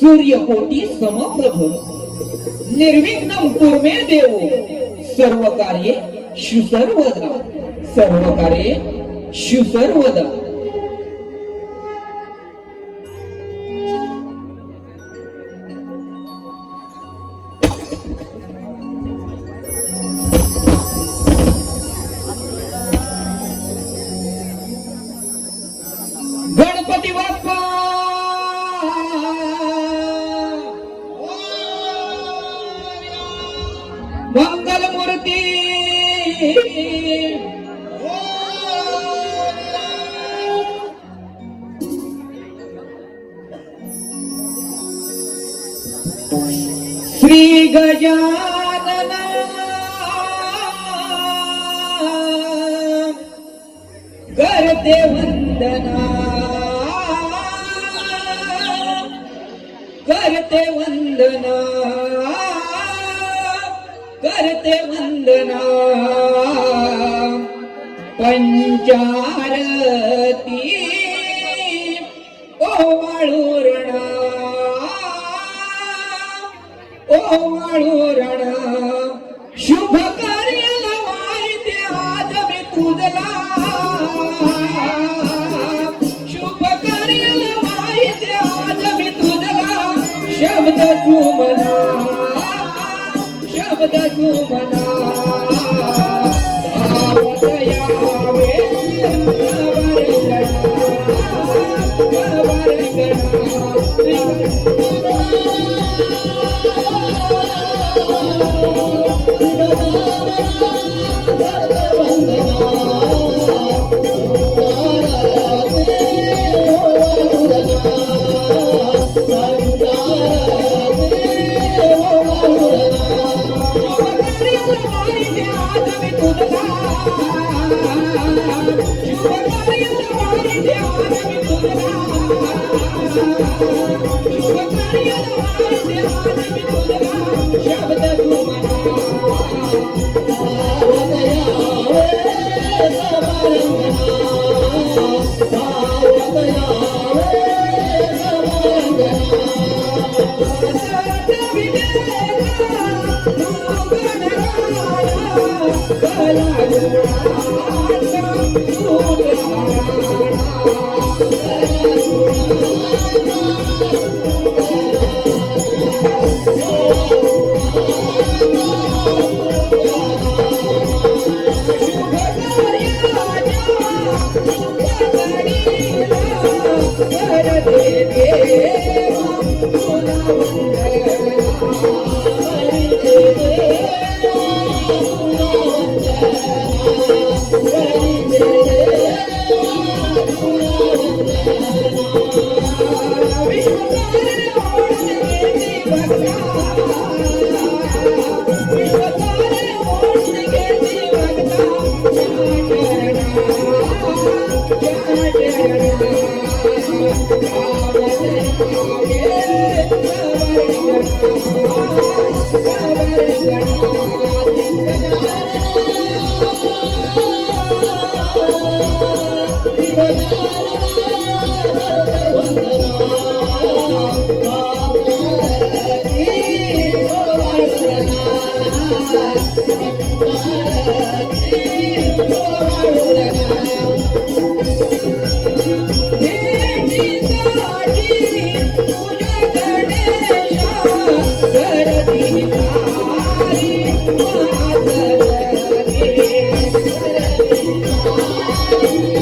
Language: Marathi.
सूर्यकोटी समप्रभ. निर्विघ्न कुर्मे देव. सर्व कार्ये शुसर्वदा सर्व कार्ये शुसर्वदा श्री गजानन करते वंदना। करते वंदना। करते वंदना। पंचारती ओ ओवाळूरणा ओवाळूरणा शुभ कार्याला माहिती आज मी तुझला शुभ कार्याला माहिती आज मी तुझला शब्द तू म्हणा शब्द सुमना धावत Tudo